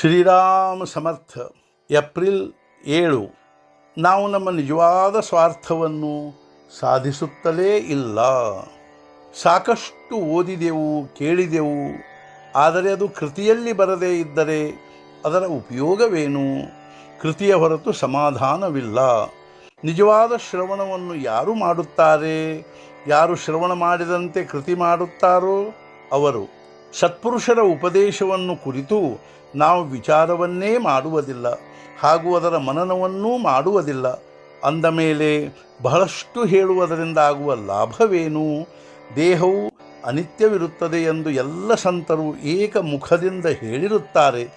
ಶ್ರೀರಾಮ ಸಮರ್ಥ, April ಏಳು. ನಾವು ನಮ್ಮ ನಿಜವಾದ ಸ್ವಾರ್ಥವನ್ನು ಸಾಧಿಸುತ್ತಲೇ ಇಲ್ಲ. ಸಾಕಷ್ಟು ಓದಿದೆವು, ಕೇಳಿದೆವು, ಆದರೆ ಅದು ಕೃತಿಯಲ್ಲಿ ಬರದೇ ಇದ್ದರೆ ಅದರ ಉಪಯೋಗವೇನು? ಕೃತಿಯ ಹೊರತು ಸಮಾಧಾನವಿಲ್ಲ. ನಿಜವಾದ ಶ್ರವಣವನ್ನು ಯಾರು ಮಾಡುತ್ತಾರೆ? ಯಾರು ಶ್ರವಣ ಮಾಡಿದಂತೆ ಕೃತಿ ಮಾಡುತ್ತಾರೋ ಅವರು. ಸತ್ಪುರುಷರ ಉಪದೇಶವನ್ನು ಕುರಿತು ನಾವು ವಿಚಾರವನ್ನೇ ಮಾಡುವುದಿಲ್ಲ, ಹಾಗೂ ಅದರ ಮನನವನ್ನೂ ಮಾಡುವುದಿಲ್ಲ. ಅಂದ ಮೇಲೆ ಬಹಳಷ್ಟು ಹೇಳುವುದರಿಂದ ಆಗುವ ಲಾಭವೇನು? ದೇಹವು ಅನಿತ್ಯವಿರುತ್ತದೆ ಎಂದು ಎಲ್ಲ ಸಂತರು ಏಕ ಮುಖದಿಂದ ಹೇಳಿರುತ್ತಾರೆ.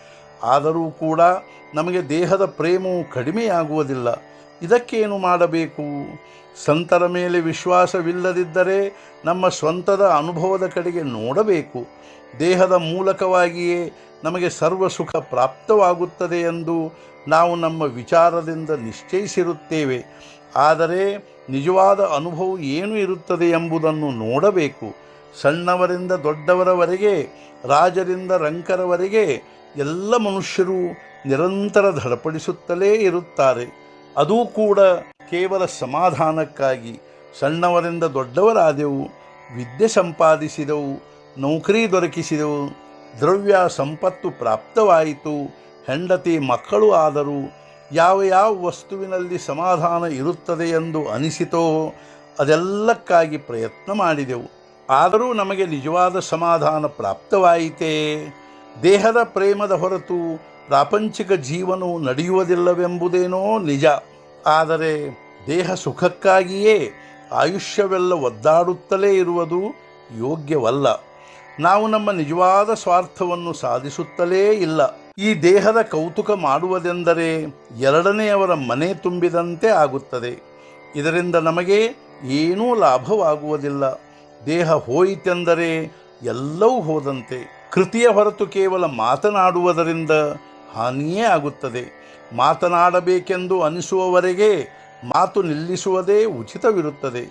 ಆದರೂ ಕೂಡ ನಮಗೆ ದೇಹದ ಪ್ರೇಮವು ಕಡಿಮೆಯಾಗುವುದಿಲ್ಲ. ಇದಕ್ಕೇನು ಮಾಡಬೇಕು? ಸಂತರ ಮೇಲೆ ವಿಶ್ವಾಸವಿಲ್ಲದಿದ್ದರೆ ನಮ್ಮ ಸ್ವಂತದ ಅನುಭವದ ಕಡೆಗೆ ನೋಡಬೇಕು. ದೇಹದ ಮೂಲಕವಾಗಿಯೇ ನಮಗೆ ಸರ್ವ ಸುಖ ಪ್ರಾಪ್ತವಾಗುತ್ತದೆ ಎಂದು ನಾವು ನಮ್ಮ ವಿಚಾರದಿಂದ ನಿಶ್ಚಯಿಸಿರುತ್ತೇವೆ. ಆದರೆ ನಿಜವಾದ ಅನುಭವ ಏನು ಇರುತ್ತದೆ ಎಂಬುದನ್ನು ನೋಡಬೇಕು. ಸಣ್ಣವರಿಂದ ದೊಡ್ಡವರವರೆಗೆ, ರಾಜರಿಂದ ರಂಕರವರೆಗೆ ಎಲ್ಲ ಮನುಷ್ಯರು ನಿರಂತರ ಧಡಪಡಿಸುತ್ತಲೇ ಇರುತ್ತಾರೆ. ಅದೂ ಕೂಡ ಕೇವಲ ಸಮಾಧಾನಕ್ಕಾಗಿ. ಸಣ್ಣವರಿಂದ ದೊಡ್ಡವರಾದೆವು, ವಿದ್ಯೆ ಸಂಪಾದಿಸಿದೆವು, ನೌಕರಿ ದೊರಕಿಸಿದೆವು, ದ್ರವ್ಯ ಸಂಪತ್ತು ಪ್ರಾಪ್ತವಾಯಿತು, ಹೆಂಡತಿ ಮಕ್ಕಳು ಆದರು ಯಾವ ಯಾವ ವಸ್ತುವಿನಲ್ಲಿ ಸಮಾಧಾನ ಇರುತ್ತದೆ ಎಂದು ಅನಿಸಿತೋ ಅದೆಲ್ಲಕ್ಕಾಗಿ ಪ್ರಯತ್ನ ಮಾಡಿದೆವು. ಆದರೂ ನಮಗೆ ನಿಜವಾದ ಸಮಾಧಾನ ಪ್ರಾಪ್ತವಾಯಿತೇ, ದೇಹದ ಪ್ರೇಮದ ಹೊರತು ಪ್ರಾಪಂಚಿಕ ಜೀವನವು ನಡೆಯುವುದಿಲ್ಲವೆಂಬುದೇನೋ ನಿಜ. ಆದರೆ ದೇಹ ಸುಖಕ್ಕಾಗಿಯೇ ಆಯುಷ್ಯವೆಲ್ಲ ಒದ್ದಾಡುತ್ತಲೇ ಇರುವುದು ಯೋಗ್ಯವಲ್ಲ. ನಾವು ನಮ್ಮ ನಿಜವಾದ ಸ್ವಾರ್ಥವನ್ನು ಸಾಧಿಸುತ್ತಲೇ ಇಲ್ಲ. ಈ ದೇಹದ ಕೌತುಕ ಮಾಡುವುದೆಂದರೆ ಎರಡನೆಯವರ ಮನೆ ತುಂಬಿದಂತೆ ಆಗುತ್ತದೆ. ಇದರಿಂದ ನಮಗೆ ಏನೂ ಲಾಭವಾಗುವುದಿಲ್ಲ. ದೇಹ ಹೋಯಿತೆಂದರೆ ಎಲ್ಲವೂ ಹೋದಂತೆ. ಕೃತಿಯ ಹೊರತು ಕೇವಲ ಮಾತನಾಡುವುದರಿಂದ ಹಾನಿಯೇ ಆಗುತ್ತದೆ. ಮಾತನಾಡಬೇಕೆಂದು ಅನಿಸುವವರೆಗೆ ಮಾತು ನಿಲ್ಲಿಸುವುದೇ ಉಚಿತವಿರುತ್ತದೆ.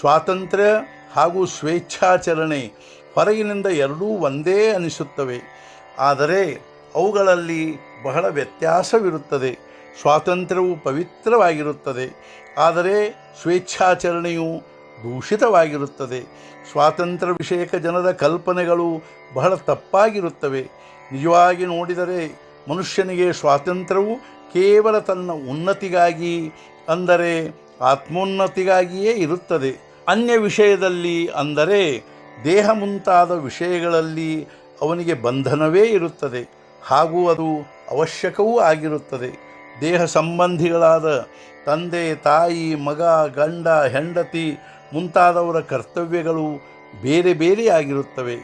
ಸ್ವಾತಂತ್ರ್ಯ ಹಾಗೂ ಸ್ವೇಚ್ಛಾಚರಣೆ ಹೊರಗಿನಿಂದ ಎರಡೂ ಒಂದೇ ಅನಿಸುತ್ತವೆ. ಆದರೆ ಅವುಗಳಲ್ಲಿ ಬಹಳ ವ್ಯತ್ಯಾಸವಿರುತ್ತದೆ. ಸ್ವಾತಂತ್ರ್ಯವು ಪವಿತ್ರವಾಗಿರುತ್ತದೆ. ಆದರೆ ಸ್ವೇಚ್ಛಾಚರಣೆಯು ದೂಷಿತವಾಗಿರುತ್ತದೆ. ಸ್ವಾತಂತ್ರ್ಯ ವಿಷಯಕ ಜನರ ಕಲ್ಪನೆಗಳು ಬಹಳ ತಪ್ಪಾಗಿರುತ್ತವೆ. ನಿಜವಾಗಿ ನೋಡಿದರೆ ಮನುಷ್ಯನಿಗೆ ಸ್ವಾತಂತ್ರ್ಯವು ಕೇವಲ ತನ್ನ ಉನ್ನತಿಗಾಗಿ, ಅಂದರೆ ಆತ್ಮೋನ್ನತಿಗಾಗಿಯೇ ಇರುತ್ತದೆ. ಅನ್ಯ ವಿಷಯದಲ್ಲಿ ಅಂದರೆ ದೇಹ ಮುಂತಾದ ವಿಷಯಗಳಲ್ಲಿ ಅವನಿಗೆ ಬಂಧನವೇ ಇರುತ್ತದೆ. ಹಾಗೂ ಅದು ಅವಶ್ಯಕವೂ ಆಗಿರುತ್ತದೆ. ದೇಹ ಸಂಬಂಧಿಗಳಾದ ತಂದೆ, ತಾಯಿ, ಮಗ, ಗಂಡ, ಹೆಂಡತಿ ಮುಂತಾದವರ ಕರ್ತವ್ಯಗಳು ಬೇರೆ ಬೇರೆಯಾಗಿರುತ್ತವೆ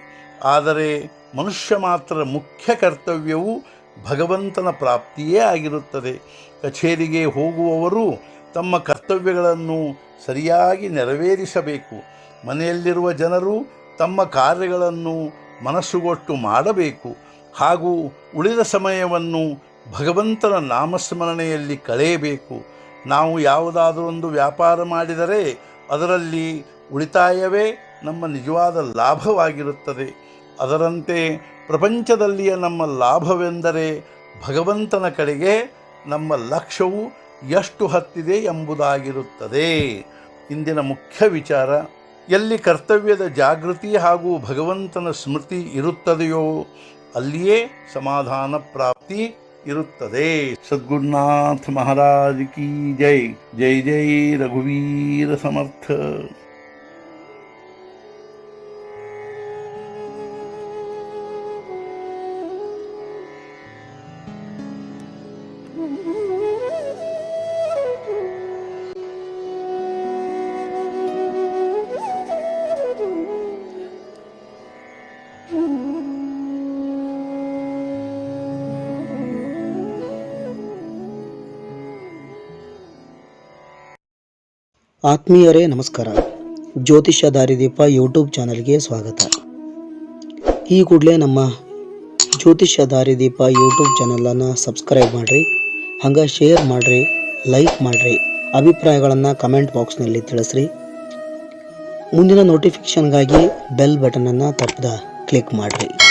ಆದರೆ ಮನುಷ್ಯ ಮಾತ್ರ ಮುಖ್ಯ ಕರ್ತವ್ಯವು ಭಗವಂತನ ಪ್ರಾಪ್ತಿಯೇ ಆಗಿರುತ್ತದೆ. ಕಚೇರಿಗೆ ಹೋಗುವವರು ತಮ್ಮ ಕರ್ತವ್ಯಗಳನ್ನು ಸರಿಯಾಗಿ ನೆರವೇರಿಸಬೇಕು. ಮನೆಯಲ್ಲಿರುವ ಜನರು ತಮ್ಮ ಕಾರ್ಯಗಳನ್ನು ಮನಸ್ಸುಗೊಟ್ಟು ಮಾಡಬೇಕು. ಹಾಗೂ ಉಳಿದ ಸಮಯವನ್ನು ಭಗವಂತನ ನಾಮಸ್ಮರಣೆಯಲ್ಲಿ ಕಳೆಯಬೇಕು. ನಾವು ಯಾವುದಾದರೊಂದು ವ್ಯಾಪಾರ ಮಾಡಿದರೆ ಅದರಲ್ಲಿ ಉಳಿತಾಯವೇ ನಮ್ಮ ನಿಜವಾದ ಲಾಭವಾಗಿರುತ್ತದೆ. ಅದರಂತೆ ಪ್ರಪಂಚದಲ್ಲಿಯ ನಮ್ಮ ಲಾಭವೆಂದರೆ ಭಗವಂತನ ಕಡೆಗೆ ನಮ್ಮ ಲಕ್ಷ್ಯವು ಎಷ್ಟು ಹತ್ತಿದೆ ಎಂಬುದಾಗಿರುತ್ತದೆ. ಇಂದಿನ ಮುಖ್ಯ ವಿಚಾರ, ಎಲ್ಲಿ ಕರ್ತವ್ಯದ ಜಾಗೃತಿ ಹಾಗೂ ಭಗವಂತನ ಸ್ಮೃತಿ ಇರುತ್ತದೆಯೋ, ಅಲ್ಲಿಯೇ ಸಮಾಧಾನ ಪ್ರಾಪ್ತಿ ಇರುತ್ತದೆ. ಸದ್ಗುರುನಾಥ ಮಹಾರಾಜ ಕಿ ಜೈ. ಜೈ ಜೈ ರಘುವೀರ ಸಮರ್ಥ. ಆತ್ಮೀಯರೇ, ನಮಸ್ಕಾರ. ಜ್ಯೋತಿಷ್ಯ ದಾರಿದೀಪ ಯೂಟ್ಯೂಬ್ ಚಾನಲ್ಗೆ ಸ್ವಾಗತ. ಈ ಕೂಡಲೇ ನಮ್ಮ ಜ್ಯೋತಿಷ್ಯ ದಾರಿದೀಪ ಯೂಟ್ಯೂಬ್ ಚಾನಲನ್ನು ಸಬ್ಸ್ಕ್ರೈಬ್ ಮಾಡಿರಿ. ಹಂಗೆ ಶೇರ್ ಮಾಡಿರಿ ಲೈಕ್ ಮಾಡಿರಿ, ಅಭಿಪ್ರಾಯಗಳನ್ನು ಕಮೆಂಟ್ ಬಾಕ್ಸ್ನಲ್ಲಿ ತಿಳಿಸ್ರಿ. ಮುಂದಿನ ನೋಟಿಫಿಕೇಷನ್ಗಾಗಿ ಬೆಲ್ ಬಟನನ್ನು ತಪ್ಪದ ಕ್ಲಿಕ್ ಮಾಡಿರಿ.